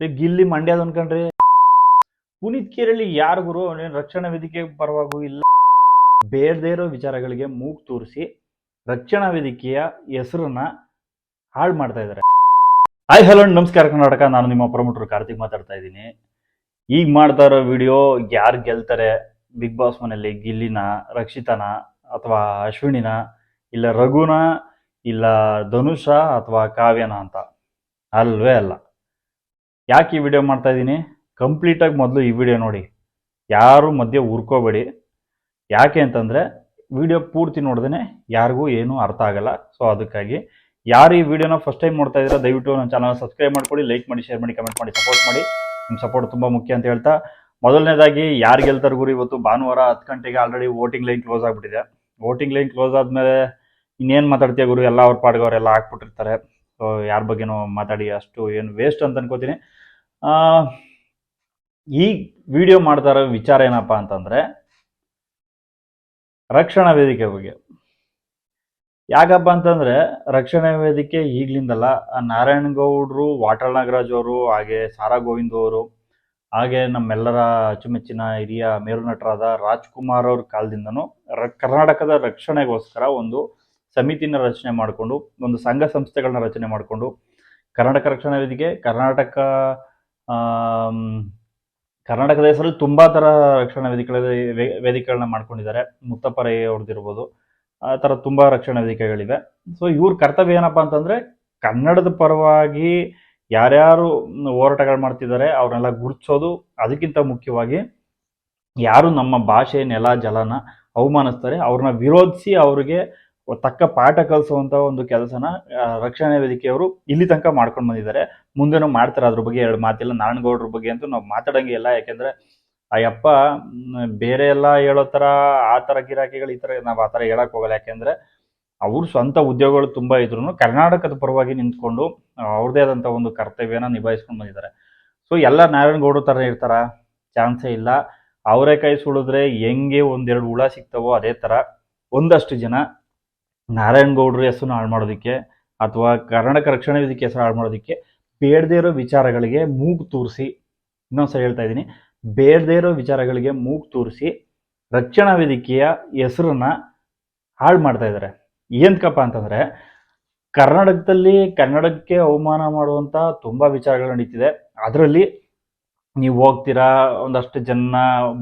ಗಿಲ್ಲಿ ಮಂಡ್ಯದ ಅನ್ಕಂಡ್ರಿ. ಪುನೀತ್ ಕೇರಳಿ ಯಾರು ಗುರು? ಅವನೇನು ರಕ್ಷಣಾ ವೇದಿಕೆ ಪರವಾಗೂ ಇಲ್ಲ. ಬೇಡದೇ ಇರೋ ವಿಚಾರಗಳಿಗೆ ಮೂಗು ತೋರಿಸಿ ರಕ್ಷಣಾ ವೇದಿಕೆಯ ಹೆಸರನ್ನ ಹಾಳು ಮಾಡ್ತಾ ಇದ್ದಾರೆ ಹಾಯ್ ಹಲೋ ನಮಸ್ಕಾರ ಕರ್ನಾಟಕ. ನಾನು ನಿಮ್ಮ ಪ್ರಮೋಟರ್ ಕಾರ್ತಿಕ್ ಮಾತಾಡ್ತಾ ಇದ್ದೀನಿ. ಈಗ ಮಾಡ್ತಾ ಇರೋ ವಿಡಿಯೋ ಯಾರು ಗೆಲ್ತಾರೆ? ಬಿಗ್ ಬಾಸ್ ಮನೆಯಲ್ಲಿ ಗಿಲ್ಲಿನ, ರಕ್ಷಿತನ, ಅಥವಾ ಅಶ್ವಿನಿನ, ಇಲ್ಲ ರಘುನ, ಇಲ್ಲ ಧನುಷ, ಅಥವಾ ಕಾವ್ಯನ ಅಂತ? ಅಲ್ವೇ ಅಲ್ಲ. ಯಾಕೆ ಈ ವಿಡಿಯೋ ಮಾಡ್ತಾ ಇದ್ದೀನಿ? ಕಂಪ್ಲೀಟಾಗಿ ಮೊದಲು ಈ ವಿಡಿಯೋ ನೋಡಿ. ಯಾರು ಮಧ್ಯೆ ಉರ್ಕೋಬೇಡಿ ಯಾಕೆ ಅಂತಂದರೆ ವಿಡಿಯೋ ಪೂರ್ತಿ ನೋಡ್ದೇ ಯಾರಿಗೂ ಏನೂ ಅರ್ಥ ಆಗಲ್ಲ. ಸೊ ಅದಕ್ಕಾಗಿ ಯಾರು ಈ ವಿಡಿಯೋನ ಫಸ್ಟ್ ಟೈಮ್ ನೋಡ್ತಾ ಇದ್ದೀರಾ, ದಯವಿಟ್ಟು ನನ್ನ ಚಾನಲ್ ಸಬ್ಸ್ಕ್ರೈಬ್ ಮಾಡ್ಕೊಳ್ಳಿ ಲೈಕ್ ಮಾಡಿ ಶೇರ್ ಮಾಡಿ ಕಮೆಂಟ್ ಮಾಡಿ ಸಪೋರ್ಟ್ ಮಾಡಿ. ನಿಮ್ಮ ಸಪೋರ್ಟ್ ತುಂಬ ಮುಖ್ಯ ಅಂತ ಹೇಳ್ತಾ, ಮೊದಲನೇದಾಗಿ ಯಾರು ಗೆಲ್ತಾರೆ ಗುರು ಇವತ್ತು? ಭಾನುವಾರ ಹತ್ತು ಗಂಟೆಗೆ ಆಲ್ರೆಡಿ ವೋಟಿಂಗ್ ಲೈನ್ ಕ್ಲೋಸ್ ಆಗಿಬಿಟ್ಟಿದೆ. ವೋಟಿಂಗ್ ಲೈನ್ ಕ್ಲೋಸ್ ಆದಮೇಲೆ ಇನ್ನೇನು ಮಾತಾಡ್ತೀಯ ಗುರು? ಎಲ್ಲ ಅವ್ರ ಪಾಡ್ಗೆ ಅವರೆಲ್ಲ ಹಾಕ್ಬಿಟ್ಟಿರ್ತಾರೆ. ಸೊ ಯಾರ ಬಗ್ಗೆನೋ ಮಾತಾಡಿ ಅಷ್ಟು ಏನು ವೇಸ್ಟ್ ಅಂತ ಅನ್ಕೋತೀನಿ. ಈ ವಿಡಿಯೋ ಮಾಡ್ತಾ ವಿಚಾರ ಏನಪ್ಪ ಅಂತಂದ್ರೆ, ರಕ್ಷಣಾ ವೇದಿಕೆ ಬಗ್ಗೆ. ಯಾಕಪ್ಪ ಅಂತಂದ್ರೆ, ರಕ್ಷಣಾ ವೇದಿಕೆ ಈಗ್ಲಿಂದಲ್ಲ, ನಾರಾಯಣ ಗೌಡ್ರು, ವಾಟಾಳ್ ನಾಗರಾಜ್ ಅವರು, ಹಾಗೆ ಸಾರಾ ಗೋವಿಂದ್ ಅವರು, ಹಾಗೆ ನಮ್ಮೆಲ್ಲರ ಅಚ್ಚುಮೆಚ್ಚಿನ ಹಿರಿಯ ಮೇರು ನಟರಾದ ರಾಜ್ಕುಮಾರ್ ಅವ್ರ ಕಾಲದಿಂದನೂ ಕರ್ನಾಟಕದ ರಕ್ಷಣೆಗೋಸ್ಕರ ಒಂದು ಸಮಿತಿನ ರಚನೆ ಮಾಡಿಕೊಂಡು, ಒಂದು ಸಂಘ ಸಂಸ್ಥೆಗಳನ್ನ ರಚನೆ ಮಾಡಿಕೊಂಡು, ಕರ್ನಾಟಕ ರಕ್ಷಣಾ ವೇದಿಕೆ, ಕರ್ನಾಟಕ ಕರ್ನಾಟಕದ ಹೆಸರಲ್ಲಿ ತುಂಬಾ ಥರ ರಕ್ಷಣಾ ವೇದಿಕೆಗಳ ವೇದಿಕೆಗಳನ್ನ ಮಾಡ್ಕೊಂಡಿದ್ದಾರೆ. ಮುತ್ತಪ್ಪ ರೈ ಅವ್ರದ್ದಿರ್ಬೋದು. ಆ ಥರ ತುಂಬಾ ರಕ್ಷಣಾ ವೇದಿಕೆಗಳಿವೆ. ಸೊ ಇವ್ರ ಕರ್ತವ್ಯ ಏನಪ್ಪಾ ಅಂತಂದ್ರೆ, ಕನ್ನಡದ ಪರವಾಗಿ ಯಾರ್ಯಾರು ಹೋರಾಟಗಳು ಮಾಡ್ತಿದ್ದಾರೆ, ಅವ್ರನ್ನೆಲ್ಲ ಗುರುತಿಸೋದು ಅದಕ್ಕಿಂತ ಮುಖ್ಯವಾಗಿ ಯಾರು ನಮ್ಮ ಭಾಷೆ, ನೆಲ, ಜಲನ ಅವಮಾನಿಸ್ತಾರೆ, ಅವ್ರನ್ನ ವಿರೋಧಿಸಿ ಅವ್ರಿಗೆ ತಕ್ಕ ಪಾಠ ಕಲಿಸುವಂತ ಒಂದು ಕೆಲಸನ ರಕ್ಷಣಾ ವೇದಿಕೆಯವರು ಇಲ್ಲಿ ತನಕ ಮಾಡ್ಕೊಂಡು ಬಂದಿದ್ದಾರೆ. ಮುಂದೆನೂ ಮಾಡ್ತಾರೆ ಅದ್ರ ಬಗ್ಗೆ ಎರಡು ಮಾತಿಲ್ಲ, ನಾರಾಯಣಗೌಡ್ರ ಬಗ್ಗೆ ಅಂತೂ ನಾವು ಮಾತಾಡಂಗೆ ಇಲ್ಲ. ಯಾಕೆಂದ್ರೆ ಆ ಯಪ್ಪ ಬೇರೆ ಎಲ್ಲ ಹೇಳೋ ಥರ ಆ ಥರ ಗಿರಾಕಿಗಳು ಈ ಥರ ನಾವು ಆ ಥರ ಹೇಳಕ್ ಹೋಗಲ್ಲ. ಯಾಕೆಂದ್ರೆ, ಅವ್ರ ಸ್ವಂತ ಉದ್ಯೋಗಗಳು ತುಂಬಾ ಇದ್ರು ಕರ್ನಾಟಕದ ಪರವಾಗಿ ನಿಂತ್ಕೊಂಡು, ಅವ್ರದೇ ಆದಂಥ ಒಂದು ಕರ್ತವ್ಯನ ನಿಭಾಯಿಸ್ಕೊಂಡು ಬಂದಿದ್ದಾರೆ. ಸೊ ಎಲ್ಲ ನಾರಾಯಣಗೌಡ್ರ ಥರ ಇರ್ತಾರ? ಚಾನ್ಸೇ ಇಲ್ಲ. ಅವರೇ ಕೈ ಸುಳಿದ್ರೆ ಹೆಂಗೆ ಒಂದೆರಡು ಹುಳ ಸಿಗ್ತವೋ ಅದೇ ಥರ ಒಂದಷ್ಟು ಜನ ನಾರಾಯಣಗೌಡ್ರ ಹೆಸರನ್ನ ಹಾಳು ಮಾಡೋದಕ್ಕೆ ಅಥವಾ ಕರ್ನಾಟಕ ರಕ್ಷಣಾ ವೇದಿಕೆ ಹೆಸರು ಹಾಳು ಮಾಡೋದಕ್ಕೆ ಬೇಡದೇ ಇರೋ ವಿಚಾರಗಳಿಗೆ ಮೂಗು ತೂರಿಸಿ. ಇನ್ನೊಂದ್ಸರಿ ಹೇಳ್ತಾ ಇದ್ದೀನಿ. ಬೇಡದೇ ಇರೋ ವಿಚಾರಗಳಿಗೆ ಮೂಗು ತೂರಿಸಿ ರಕ್ಷಣಾ ವೇದಿಕೆಯ ಹೆಸರನ್ನ ಹಾಳು ಮಾಡ್ತಾ ಇದ್ದಾರೆ ಏನಕ್ಕಪ್ಪ ಅಂತಂದ್ರೆ ಕರ್ನಾಟಕದಲ್ಲಿ ಕನ್ನಡಕ್ಕೆ ಅವಮಾನ ಮಾಡುವಂತ ತುಂಬಾ ವಿಚಾರಗಳು ನಡೀತಿದೆ. ಅದರಲ್ಲಿ ನೀವು ಹೋಗ್ತೀರಾ, ಒಂದಷ್ಟು ಜನ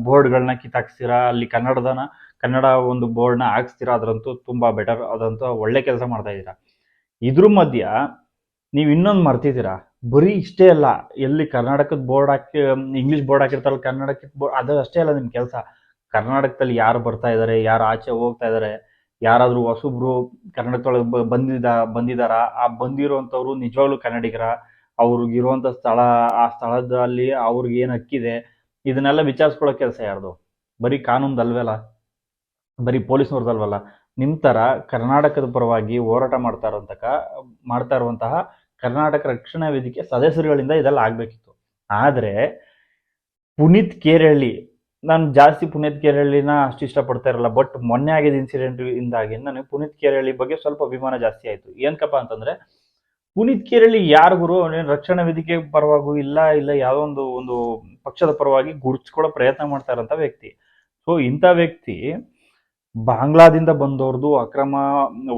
ಬೋರ್ಡ್ಗಳನ್ನ ಕಿತ್ತಾಕ್ಸ್ತೀರಾ, ಅಲ್ಲಿ ಕನ್ನಡದನ ಕನ್ನಡ ಒಂದು ಬೋರ್ಡ್ನ ಹಾಕ್ಸ್ತೀರಾ? ಅದ್ರಂತೂ ತುಂಬಾ ಬೆಟರ್ ಅದಂತೂ ಒಳ್ಳೆ ಕೆಲಸ ಮಾಡ್ತಾ ಇದ್ದೀರಾ? ಇದ್ರ ಮಧ್ಯ ನೀವು ಇನ್ನೊಂದು ಮರ್ತಿದ್ದೀರಾ? ಬರೀ ಇಷ್ಟೇ ಅಲ್ಲ, ಎಲ್ಲಿ ಕರ್ನಾಟಕದ ಬೋರ್ಡ್ ಹಾಕಿ ಇಂಗ್ಲಿಷ್ ಬೋರ್ಡ್ ಹಾಕಿರ್ತಾರಲ್ಲ ಕನ್ನಡಕ್ಕೆ ಬೋರ್ಡ್, ಅದು ಅಷ್ಟೇ ಅಲ್ಲ ನಿಮ್ಮ ಕೆಲಸ. ಕರ್ನಾಟಕದಲ್ಲಿ ಯಾರು ಬರ್ತಾ ಇದ್ದಾರೆ ಯಾರು ಆಚೆ ಹೋಗ್ತಾ ಇದ್ದಾರೆ ಯಾರಾದರೂ ಹೊಸಬ್ರು ಕನ್ನಡದೊಳಗೆ ಬ- ಬಂದಿದ ಬಂದಿದಾರ? ಆ ಬಂದಿರುವಂಥವ್ರು ನಿಜವಾಗ್ಲೂ ಕನ್ನಡಿಗರ, ಅವ್ರಿಗೆ ಇರುವಂಥ ಸ್ಥಳ, ಆ ಸ್ಥಳದಲ್ಲಿ ಅವ್ರಿಗೆ ಏನು ಹಕ್ಕಿದೆ? ಇದನ್ನೆಲ್ಲ ವಿಚಾರಿಸ್ಕೊಳ್ಳೋ ಕೆಲಸ ಯಾರ್ದು? ಬರೀ ಕಾನೂನ್ದಲ್ವಲ್ಲ ಬರೀ ಪೊಲೀಸ್ನವ್ರದಲ್ವಲ್ಲ ನಿಮ್ಮ ಥರ ಕರ್ನಾಟಕದ ಪರವಾಗಿ ಹೋರಾಟ ಮಾಡ್ತಾ ಇರೋಂತಕ ಮಾಡ್ತಾ ಇರುವಂತಹ ಕರ್ನಾಟಕ ರಕ್ಷಣಾ ವೇದಿಕೆ ಸದಸ್ಯರುಗಳಿಂದ ಇದೆಲ್ಲ ಆಗಬೇಕಿತ್ತು. ಆದರೆ ಪುನೀತ್ ಕೇರಳಿ ನಾನು ಜಾಸ್ತಿ ಪುನೀತ್ ಕೇರಳಿನ ಅಷ್ಟು ಇಷ್ಟಪಡ್ತಾ ಇರಲ್ಲ ಬಟ್ ಮೊನ್ನೆ ಆಗಿದ್ದ ಇನ್ಸಿಡೆಂಟ್ ಇಂದಾಗಿ ನನಗೆ ಪುನೀತ್ ಕೇರಳಿ ಬಗ್ಗೆ ಸ್ವಲ್ಪ ಅಭಿಮಾನ ಜಾಸ್ತಿ ಆಯಿತು. ಏನಕ್ಕಪ್ಪ ಅಂತಂದ್ರೆ, ಪುನೀತ್ ಕೇರಳಿ ಯಾರಿಗೂ ರಕ್ಷಣಾ ವೇದಿಕೆ ಪರವಾಗೂ ಇಲ್ಲ ಇಲ್ಲ ಯಾವುದೋ ಒಂದು ಒಂದು ಪಕ್ಷದ ಪರವಾಗಿ ಗುರುತಿಸ್ಕೊಳ್ಳೋ ಪ್ರಯತ್ನ ಮಾಡ್ತಾ ಇರೋಂಥ ವ್ಯಕ್ತಿ. ಸೊ ಇಂಥ ವ್ಯಕ್ತಿ ಬಾಂಗ್ಲಾದಿಂದ ಬಂದವ್ರದ್ದು ಅಕ್ರಮ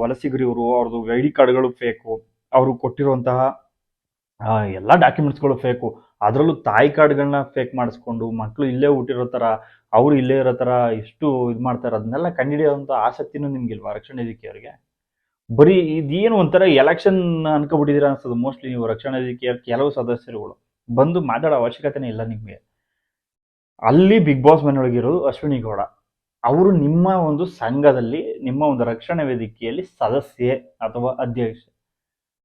ವಲಸಿಗರು ಇವರು ಅವ್ರದ್ದು ಐ ಡಿ ಕಾರ್ಡ್ಗಳು ಫೇಕು, ಅವರು ಕೊಟ್ಟಿರುವಂತಹ ಎಲ್ಲ ಡಾಕ್ಯುಮೆಂಟ್ಸ್ಗಳು ಫೇಕು. ಅದರಲ್ಲೂ ತಾಯಿ ಕಾರ್ಡ್ಗಳನ್ನ ಫೇಕ್ ಮಾಡಿಸ್ಕೊಂಡು ಮಕ್ಕಳು ಇಲ್ಲೇ ಹುಟ್ಟಿರೋ ಥರ ಅವರು ಇಲ್ಲೇ ಇರೋ ಥರ ಎಷ್ಟು ಇದು ಮಾಡ್ತಾರೆ ಅದನ್ನೆಲ್ಲ ಕಂಡುಹಿಡಿಯೋಂಥ ಆಸಕ್ತಿನೂ ನಿಮಗಿಲ್ವಾ ರಕ್ಷಣಾ ವೇದಿಕೆಯವರಿಗೆ ಬರೀ ಇದೇನು ಒಂಥರ ಎಲೆಕ್ಷನ್ ಅನ್ಕೊಬಿಟ್ಟಿದ್ದೀರಾ ಅನ್ಸೋದು. ಮೋಸ್ಟ್ಲಿ ನೀವು ರಕ್ಷಣಾ ಕೆಲವು ಸದಸ್ಯರುಗಳು. ಬಂದು ಮಾತಾಡೋ ಅವಶ್ಯಕತೆನೇ ಇಲ್ಲ ನಿಮಗೆ. ಅಲ್ಲಿ ಬಿಗ್ ಬಾಸ್ ಮನೆಯೊಳಗಿರೋದು ಅಶ್ವಿನಿ ಗೌಡ. ಅವರು ನಿಮ್ಮ ಒಂದು ಸಂಘದಲ್ಲಿ, ನಿಮ್ಮ ಒಂದು ರಕ್ಷಣಾ ವೇದಿಕೆಯಲ್ಲಿ ಸದಸ್ಯೆ ಅಥವಾ ಅಧ್ಯಕ್ಷ.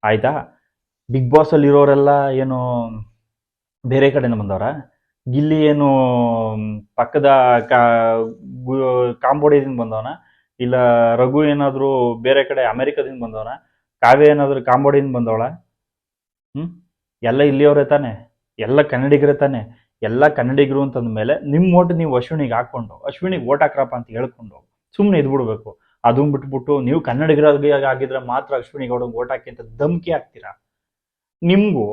ಆಯ್ತಾ? ಬಿಗ್ ಬಾಸ್ ಅಲ್ಲಿ ಇರೋರೆಲ್ಲ ಏನು ಬೇರೆ ಕಡೆಯಿಂದ ಬಂದವರ? ಗಿಲ್ಲಿ ಏನು ಪಕ್ಕದ ಕಾಂಬೋಡಿಯಿಂದ ಬಂದವನ? ಇಲ್ಲ ರಘು ಏನಾದರೂ ಬೇರೆ ಕಡೆ ಅಮೆರಿಕದಿಂದ ಬಂದವನ? ಕಾವ್ಯ ಏನಾದರೂ ಕಾಂಬೋಡಿಯಿಂದ ಬಂದವಳ? ಹ್ಞೂ ಎಲ್ಲ ಇಲ್ಲಿಯವರೇ ತಾನೆ? ಎಲ್ಲ ಕನ್ನಡಿಗರೇ ತಾನೆ? ಎಲ್ಲ ಕನ್ನಡಿಗರು ಅಂತಂದ ಮೇಲೆ ನಿಮ್ಮ ಓಟ್ ನೀವು ಅಶ್ವಿನಿಗೆ ಹಾಕೊಂಡು ಅಶ್ವಿನಿಗೆ ಓಟ್ ಹಾಕ್ರಪ್ಪ ಅಂತ ಹೇಳ್ಕೊಂಡು ಸುಮ್ಮನೆ ಇದ್ಬಿಡ್ಬೇಕು. ಅದನ್ನ ಬಿಟ್ಬಿಟ್ಟು ನೀವು ಕನ್ನಡಿಗರಾಗಿ ಆಗಿದ್ರೆ ಮಾತ್ರ ಅಶ್ವಿನಿ ಗೌಡ ಓಟ್ ಹಾಕಿ ಅಂತ ಧಮ್ಕಿ ಹಾಕ್ತೀರಾ? ನಿಮಗೂ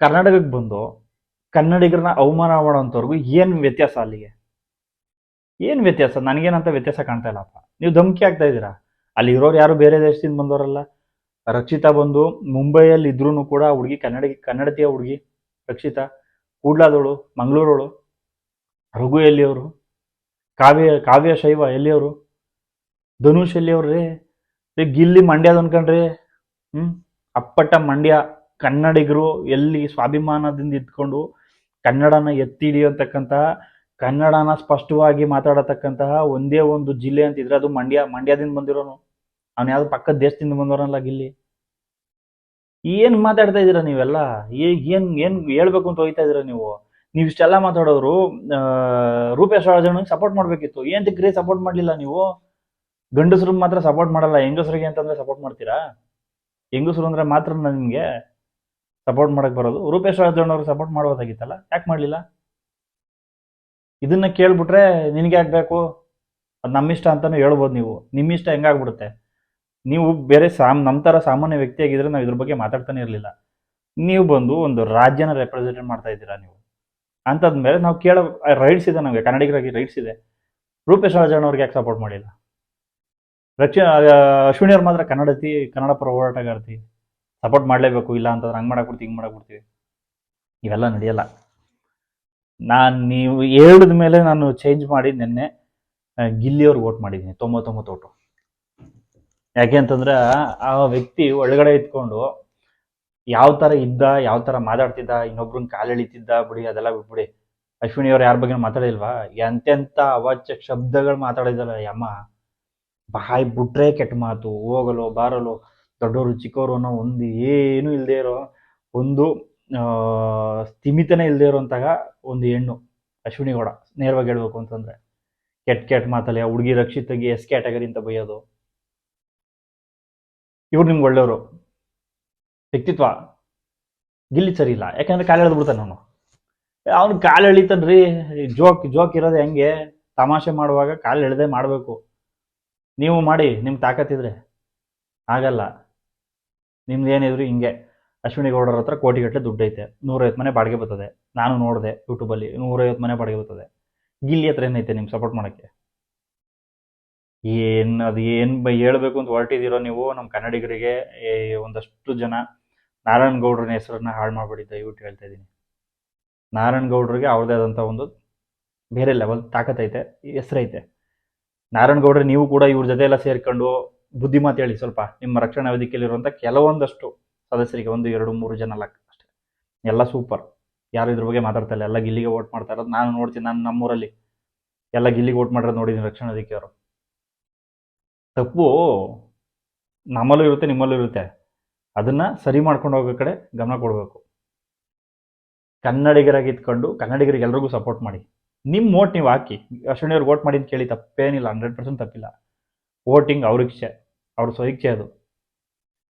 ಕರ್ನಾಟಕಕ್ಕೆ ಬಂದು ಕನ್ನಡಿಗರನ್ನ ಅವಮಾನ ಮಾಡೋಂಥವ್ರಿಗೂ ಏನು ವ್ಯತ್ಯಾಸ ಅಲ್ಲಿಗೆ? ಏನು ವ್ಯತ್ಯಾಸ? ನನಗೇನಂತ ವ್ಯತ್ಯಾಸ ಕಾಣ್ತಾ ಇಲ್ಲಪ್ಪ ನೀವು ಧಮಕಿ ಆಗ್ತಾ ಇದ್ದೀರಾ? ಅಲ್ಲಿ ಇರೋರು ಯಾರು ಬೇರೆ ದೇಶದಿಂದ ಬಂದವರಲ್ಲ. ರಕ್ಷಿತಾ ಬಂದು ಮುಂಬೈಯಲ್ಲಿ ಇದ್ರೂ ಕೂಡ ಹುಡುಗಿ ಕನ್ನಡಿಗೆ ಕನ್ನಡತಿಯ ಹುಡುಗಿ ರಕ್ಷಿತಾ. ಕೂಡ್ಲಾದವಳು ಮಂಗಳೂರವಳು ರಘು ಎಲ್ಲಿಯವರು ಕಾವ್ಯ ಕಾವ್ಯ ಶೈವ ಎಲ್ಲಿಯವರು, ಧನುಷ್ ಎಲ್ಲಿಯವ್ರು ರೀ ಗಿಲ್ಲಿ ಮಂಡ್ಯದ ಅನ್ಕಂಡ್ರಿ ಹ್ಞೂ ಅಪ್ಪಟ ಮಂಡ್ಯ ಕನ್ನಡಿಗರು ಎಲ್ಲಿ ಸ್ವಾಭಿಮಾನದಿಂದ ಇದ್ಕೊಂಡು ಕನ್ನಡನ ಎತ್ತಿ ಹಿಡಿಯತಕ್ಕಂತಹ ಕನ್ನಡನ ಸ್ಪಷ್ಟವಾಗಿ ಮಾತಾಡತಕ್ಕಂತಹ ಒಂದೇ ಒಂದು ಜಿಲ್ಲೆ ಅಂತಿದ್ರೆ ಅದು ಮಂಡ್ಯ, ಮಂಡ್ಯದಿಂದ ಬಂದಿರೋನು. ಅವ್ನು ಯಾವ್ದು ಪಕ್ಕದ ದೇಶದಿಂದ ಬಂದವರಲ್ಲ ಗಿಲ್ಲಿ. ಏನ್ ಮಾತಾಡ್ತಾ ಇದ್ದೀರಾ ನೀವೆಲ್ಲ? ಏನ್ ಏನ್ ಹೇಳ್ಬೇಕು ಅಂತ ಹೋಗ್ತಾ ಇದ್ದೀರಾ ನೀವು? ನೀವು ಇಷ್ಟೆಲ್ಲ ಮಾತಾಡೋರು ರೂಪೇಶ್ ರಾಜಣ್ಣಗೆ ಸಪೋರ್ಟ್ ಮಾಡ್ಬೇಕಿತ್ತು. ಏನ್ ತಿಕ್ರಿ ಸಪೋರ್ಟ್ ಮಾಡ್ಲಿಲ್ಲ ನೀವು? ಗಂಡಸ್ರಿಗೆ ಮಾತ್ರ ಸಪೋರ್ಟ್ ಮಾಡಲ್ಲ. ಹೆಂಗಸರಿಗೆ ಅಂತಂದ್ರೆ ಸಪೋರ್ಟ್ ಮಾಡ್ತೀರಾ? ಹೆಂಗಸ್ರು ಅಂದ್ರೆ ಮಾತ್ರ ನಿಮ್ಗೆ ಸಪೋರ್ಟ್ ಮಾಡಕ್ ಬರೋದು. ರೂಪೇಶ್ ರಾಜಣ್ಣವ್ರಿಗೆ ಸಪೋರ್ಟ್ ಮಾಡೋದಾಗಿತ್ತಲ್ಲ ಯಾಕೆ ಮಾಡ್ಲಿಲ್ಲ? ಇದನ್ನ ಕೇಳ್ಬಿಟ್ರೆ ನಿನ್ಗೆ ಆಗ್ಬೇಕು ಅದು ನಮ್ಮಿಷ್ಟ ಅಂತಾನು ಹೇಳ್ಬೋದು ನೀವು. ನಿಮ್ಮಿಷ್ಟ ಹೆಂಗಾಗ್ಬಿಡುತ್ತೆ? ನೀವು ಬೇರೆ ಸಾಮ್ ನಮ್ಮ ಥರ ಸಾಮಾನ್ಯ ವ್ಯಕ್ತಿಯಾಗಿದ್ದರೆ ನಾವು ಇದ್ರ ಬಗ್ಗೆ ಮಾತಾಡ್ತಾನೆ ಇರಲಿಲ್ಲ. ನೀವು ಬಂದು ಒಂದು ರಾಜ್ಯನ ರೆಪ್ರೆಸೆಂಟ್ ಮಾಡ್ತಾ ಇದ್ದೀರಾ ನೀವು. ಅಂಥದ್ಮೇಲೆ ನಾವು ಕೇಳೋ ರೈಟ್ಸ್ ಇದೆ ನಮಗೆ, ಕನ್ನಡಿಗರಾಗಿ ರೈಟ್ಸ್ ಇದೆ. ರೂಪೇಶ್ ರಾಜಣ್ಣವ್ರಿಗೆ ಯಾಕೆ ಸಪೋರ್ಟ್ ಮಾಡಿಲ್ಲ? ರಕ್ಷ ಅಶ್ವಿನಿ ಮಾತ್ರ ಕನ್ನಡತಿ, ಕನ್ನಡ ಪರ ಹೋರಾಟಗಾರ್ತಿ ಸಪೋರ್ಟ್ ಮಾಡಲೇಬೇಕು, ಇಲ್ಲ ಅಂತಂದ್ರೆ ಹಂಗೆ ಮಾಡಾಕ್ಬಿಡ್ತೀವಿ, ಹಿಂಗೆ ಮಾಡಾಕ್ಬಿಡ್ತೀವಿ. ಇವೆಲ್ಲ ನಡೆಯಲ್ಲ. ನಾನು ನೀವು ಹೇಳಿದ ಮೇಲೆ ನಾನು ಚೇಂಜ್ ಮಾಡಿ ನಿನ್ನೆ ಗಿಲ್ಲಿಯವ್ರಿಗೆ ವೋಟ್ ಮಾಡಿದ್ದೀನಿ, ತೊಂಬತ್ತೊಂಬತ್ತು ಓಟು. ಯಾಕೆ ಅಂತಂದ್ರೆ ಆ ವ್ಯಕ್ತಿ ಒಳಗಡೆ ಇದ್ಕೊಂಡು ಯಾವ ತರ ಇದ್ದ, ಯಾವ ತರ ಮಾತಾಡ್ತಿದ್ದ, ಇನ್ನೊಬ್ರನ್ನ ಕಾಲೆಳಿತಿದ್ದ ಬಿಡಿ, ಅದೆಲ್ಲ ಬಿಡಿ ಅಶ್ವಿನಿ ಅವ್ರು ಯಾರ ಬಗ್ಗೆ ಮಾತಾಡಿಲ್ವಾ? ಎಂತೆಂತ ಅವಾಚ್ಯ ಶಬ್ದಗಳು ಮಾತಾಡಿದಲ್ಲ ಯಮ್ಮ ಬಾಯ್ ಬಿಟ್ರೆ ಕೆಟ್ಟ ಮಾತು, ಹೋಗಲು, ಬಾರಲು ದೊಡ್ಡವರು ಚಿಕ್ಕವರು ಅನ್ನೋ ಒಂದು ಏನು ಇಲ್ಲದೆ ಇರೋ, ಒಂದು ಸ್ಥಿಮಿತನೇ ಇಲ್ಲದೆ ಇರೋಂತಾಗ ಒಂದು ಹೆಣ್ಣು, ಅಶ್ವಿನಿ ಗೌಡ, ನೇರವಾಗಿ ಹೇಳ್ಬೇಕು ಅಂತಂದ್ರೆ. ಕೆಟ್ಟ ಕೆಟ್ಟ ಮಾತಲ್ಲಿ ಹುಡುಗಿ ರಕ್ಷಿತಗೆ ಎಸ್ ಕ್ಯಾಟಗರಿ ಅಂತ ಬೈಯೋದು ಇವ್ರು ನಿಮ್ಗೆ ಒಳ್ಳೆಯವರು. ವ್ಯಕ್ತಿತ್ವ. ಗಿಲ್ಲಿ ಸರಿ ಇಲ್ಲ. ಯಾಕಂದ್ರೆ ಕಾಲು ಎಳೆದು ಬಿಡ್ತಾನೆ ಅವನು. ಅವ್ನು ಕಾಲು ಎಳಿತಾನ್ರಿ. ಜೋಕ್ ಜೋಕ್ ಇರೋದು ಹೆಂಗೆ? ತಮಾಷೆ ಮಾಡುವಾಗ ಕಾಲು ಎಳೆದೇ ಮಾಡಬೇಕು. ನೀವು ಮಾಡಿ, ನಿಮ್ಗೆ ತಾಕತ್ತಿದ್ರೆ ಆಗಲ್ಲ. ನಿಮ್ದು ಏನಿದ್ರು ಹಿಂಗೆ. ಅಶ್ವಿನಿ ಗೌಡರ ಹತ್ರ ಕೋಟಿಗಟ್ಟಲೆ ದುಡ್ಡು ಐತೆ. ನೂರೈವತ್ತು ಮನೆ ಬಾಡಿಗೆ ಬರ್ತದೆ. ನಾನು ನೋಡಿದೆ ಯೂಟ್ಯೂಬಲ್ಲಿ ನೂರೈವತ್ತು ಮನೆ ಬಾಡಿಗೆ ಬರ್ತದೆ. ಗಿಲ್ಲಿ ಹತ್ರ ಏನೈತೆ ನಿಮ್ಗೆ ಸಪೋರ್ಟ್ ಮಾಡೋಕ್ಕೆ? ಏನ್, ಅದು ಏನ್ ಬ, ಹೇಳ್ಬೇಕು ಅಂತ ಹೊರಟಿದ್ದೀರೋ ನೀವು ನಮ್ಮ ಕನ್ನಡಿಗರಿಗೆ ಒಂದಷ್ಟು ಜನ ನಾರಾಯಣ ಗೌಡ್ರನ ಹೆಸರನ್ನ ಹಾಳು ಮಾಡ್ಬಿಟ್ಟಿದ್ದ ದಯವಿಟ್ಟು ಹೇಳ್ತಾ ಇದ್ದೀನಿ. ನಾರಾಯಣ ಗೌಡ್ರಿಗೆ ಅವ್ರದೇ ಆದಂಥ ಒಂದು ಬೇರೆ ಲೆವೆಲ್ ತಾಕತ್ತೈತೆ ಹೆಸರೈತೆ ನಾರಾಯಣ್ ಗೌಡ್ರೆ ನೀವು ಕೂಡ ಇವ್ರ ಜೊತೆ ಎಲ್ಲ ಸೇರ್ಕೊಂಡು ಬುದ್ಧಿಮಾತು ಹೇಳಿ ಸ್ವಲ್ಪ, ನಿಮ್ಮ ರಕ್ಷಣಾ ವೇದಿಕೆಯಲ್ಲಿರುವಂಥ ಕೆಲವೊಂದಷ್ಟು ಸದಸ್ಯರಿಗೆ ಒಂದು, ಎರಡು, ಮೂರು ಜನ ಲಕ್ ಅಷ್ಟೇ. ಎಲ್ಲ ಸೂಪರ್ ಯಾರು ಇದ್ರ ಬಗ್ಗೆ ಮಾತಾಡ್ತಾ ಇಲ್ಲ, ಎಲ್ಲ ಗಿಲ್ಲಿಗೆ ವೋಟ್ ಮಾಡ್ತಾ ಇರೋದು. ನಾನು ನೋಡ್ತೀನಿ, ನಾನು ನಮ್ಮೂರಲ್ಲಿ ಎಲ್ಲ ಗಿಲ್ಲಿಗೆ ವೋಟ್ ಮಾಡಿರೋದು ನೋಡಿದ್ದೀನಿ ರಕ್ಷಣಾ ವೇದಿಕೆಯವರು. ತಪ್ಪು ನಮ್ಮಲ್ಲೂ ಇರುತ್ತೆ, ನಿಮ್ಮಲ್ಲೂ ಇರುತ್ತೆ. ಅದನ್ನ ಸರಿ ಮಾಡ್ಕೊಂಡು ಹೋಗೋ ಕಡೆ ಗಮನ ಕೊಡಬೇಕು. ಕನ್ನಡಿಗರಾಗಿ ಇದ್ಕೊಂಡು ಕನ್ನಡಿಗರಿಗೆ ಎಲ್ರಿಗೂ ಸಪೋರ್ಟ್ ಮಾಡಿ. ನಿಮ್ಮ ವೋಟ್ ನೀವು ಹಾಕಿ. ಅಶ್ವಿನಿ ಅವ್ರಿಗೆ ವೋಟ್ ಮಾಡಿ ಅಂತ ಕೇಳಿ ತಪ್ಪೇನಿಲ್ಲ ಹಂಡ್ರೆಡ್ ಪರ್ಸೆಂಟ್ ತಪ್ಪಿಲ್ಲ. ವೋಟಿಂಗ್ ಅವ್ರ ಇಚ್ಛೆ, ಅವ್ರ ಸ್ವಇಚ್ಛೆ ಅದು.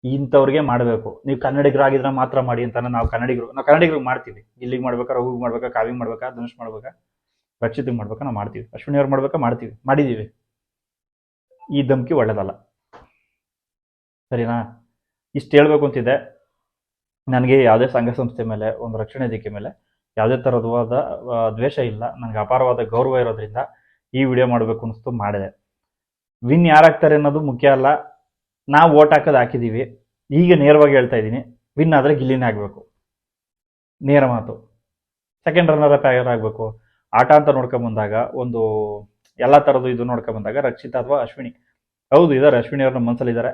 ಇಂಥವ್ರಿಗೆ ಮಾಡಬೇಕು. ನೀವು ಕನ್ನಡಿಗರಾಗಿದ್ರೆ ಮಾತ್ರ ಮಾಡಿ ಅಂತ ನಾವು ಕನ್ನಡಿಗರು, ನಾವು ಕನ್ನಡಿಗರಿಗೆ ಮಾಡ್ತೀವಿ. ಇಲ್ಲಿಗೆ ಮಾಡ್ಬೇಕಾ ರಘುಗೆ ಮಾಡ್ಬೇಕಾ, ಕಾವಿಗೆ ಮಾಡ್ಬೇಕಾ, ಧನುಷ್ ಮಾಡ್ಬೇಕಾ, ರಕ್ಷಿತಿಗೆ ಮಾಡ್ಬೇಕಾ, ನಾವು ಮಾಡ್ತೀವಿ. ಅಶ್ವಿನಿ ಅವ್ರು ಮಾಡ್ಬೇಕಾ, ಮಾಡ್ತೀವಿ ಮಾಡಿದ್ದೀವಿ ಈ ಧಮಕಿ ಒಳ್ಳೇದಲ್ಲ. ಸರಿನಾ? ಇಷ್ಟು ಹೇಳ್ಬೇಕು ಅಂತಿದೆ ನನಗೆ ಯಾವುದೇ ಸಂಘ ಸಂಸ್ಥೆ ಮೇಲೆ, ಒಂದು ರಕ್ಷಣೆ ದಿಕ್ಕಿ ಮೇಲೆ ಯಾವುದೇ ಥರದವಾದ ದ್ವೇಷ ಇಲ್ಲ. ನನಗೆ ಅಪಾರವಾದ ಗೌರವ ಇರೋದ್ರಿಂದ ಈ ವಿಡಿಯೋ ಮಾಡಬೇಕು ಅನ್ನಿಸ್ತು, ಮಾಡಿದೆ. ವಿನ್ ಯಾರಾಗ್ತಾರೆ ಅನ್ನೋದು ಮುಖ್ಯ ಅಲ್ಲ. ನಾವು ಓಟ್ ಹಾಕೋದು ಹಾಕಿದ್ದೀವಿ ಈಗ ನೇರವಾಗಿ ಹೇಳ್ತಾ ಇದ್ದೀನಿ. ವಿನ್ ಆದರೆ ಗಿಲ್ಲಿನೇ ಆಗಬೇಕು. ನೇರ ಮಾತು. ಸೆಕೆಂಡ್ ರನ್ನರ್ ಅಪ್ ಯಾರಾಗಬೇಕು? ಆಟ ಅಂತ ನೋಡ್ಕೊಂಬಂದಾಗ ಒಂದು ಎಲ್ಲ ಥರದ್ದು ಇದು ನೋಡ್ಕೊಂಬಂದಾಗ ರಕ್ಷಿತ ಅಥವಾ ಅಶ್ವಿನಿ. ಹೌದು ಇದ್ದಾರೆ ಅಶ್ವಿನಿ ಅವ್ರ ಮನಸ್ಸಲ್ಲಿ ಮನಸ್ಸಲ್ಲಿದ್ದಾರೆ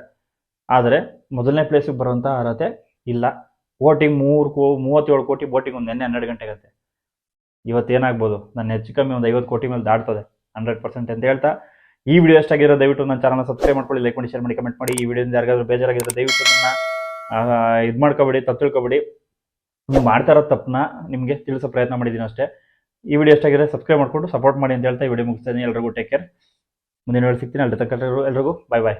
ಆದರೆ ಮೊದಲನೇ ಪ್ಲೇಸಿಗೆ ಬರುವಂಥ ಅರ್ಹತೆ ಇಲ್ಲ. ವೋಟಿಂಗ್ ಮೂರು ಕೋ ಮೂವತ್ತೇಳು ಕೋಟಿ ವೋಟಿಂಗ್ ಒಂದು ನೆನ್ನೆ ಹನ್ನೆರಡು ಗಂಟೆಗೆ ಇವತ್ತು ಇವತ್ತೇನಾಗ್ಬೋದು ನನ್ನ ಹೆಚ್ಚು ಕಮ್ಮಿ ಒಂದು ಐವತ್ತು ಕೋಟಿ ಮೇಲೆ ದಾಟ್ತದೆ. ಹಂಡ್ರೆಡ್ ಪರ್ಸೆಂಟ್ ಅಂತ ಹೇಳ್ತಾ ಈ ವಿಡಿಯೋ ಎಷ್ಟಾಗಿರೋ ದಯವಿಟ್ಟು ನನ್ನ ಚಾನಲ್ನ ಸಬ್ಸ್ಕ್ರೈಬ್ ಮಾಡ್ಕೊಳ್ಳಿ ಲೈಕ್ ಮಾಡಿ ಶೇರ್ ಮಾಡಿ ಕಮೆಂಟ್ ಮಾಡಿ. ಈ ವಿಡಿಯೋದಿಂದ ಯಾರಿಗಾದ್ರೂ ಬೇಜಾರಾಗಿದ್ರೆ ದಯವಿಟ್ಟು ನನ್ನ ಇದು ಮಾಡ್ಕೋಬೇಡಿ ತಪ್ಪು ತಿಳ್ಕೊಬೇಡಿ ನೀವು ಮಾಡ್ತಾ ಇರೋ ತಪ್ಪನ್ನ ನಿಮಗೆ ತಿಳಿಸೋ ಪ್ರಯತ್ನ ಮಾಡಿದ್ದೀನಿ ಅಷ್ಟೇ. ಈ ವಿಡಿಯೋ ಎಷ್ಟಾಗಿದೆ ಸಬ್ಸ್ಕ್ರೈಬ್ ಮಾಡಿಕೊಂಡು ಸಪೋರ್ಟ್ ಮಾಡಿ ಅಂತ ಹೇಳ್ತಾ ಈ ವಿಡಿಯೋ ಮುಗಿಸ್ತೀನಿ. ಎಲ್ರಿಗೂ ಟೇಕ್ ಕೇರ್ ಮುಂದಿನ ವೇಳೆ ಸಿಗ್ತೀನಿ. ಅಲ್ಲಿ ತಕ್ಕ ಎಲ್ರಿಗೂ ಬಾಯ್ ಬಾಯ್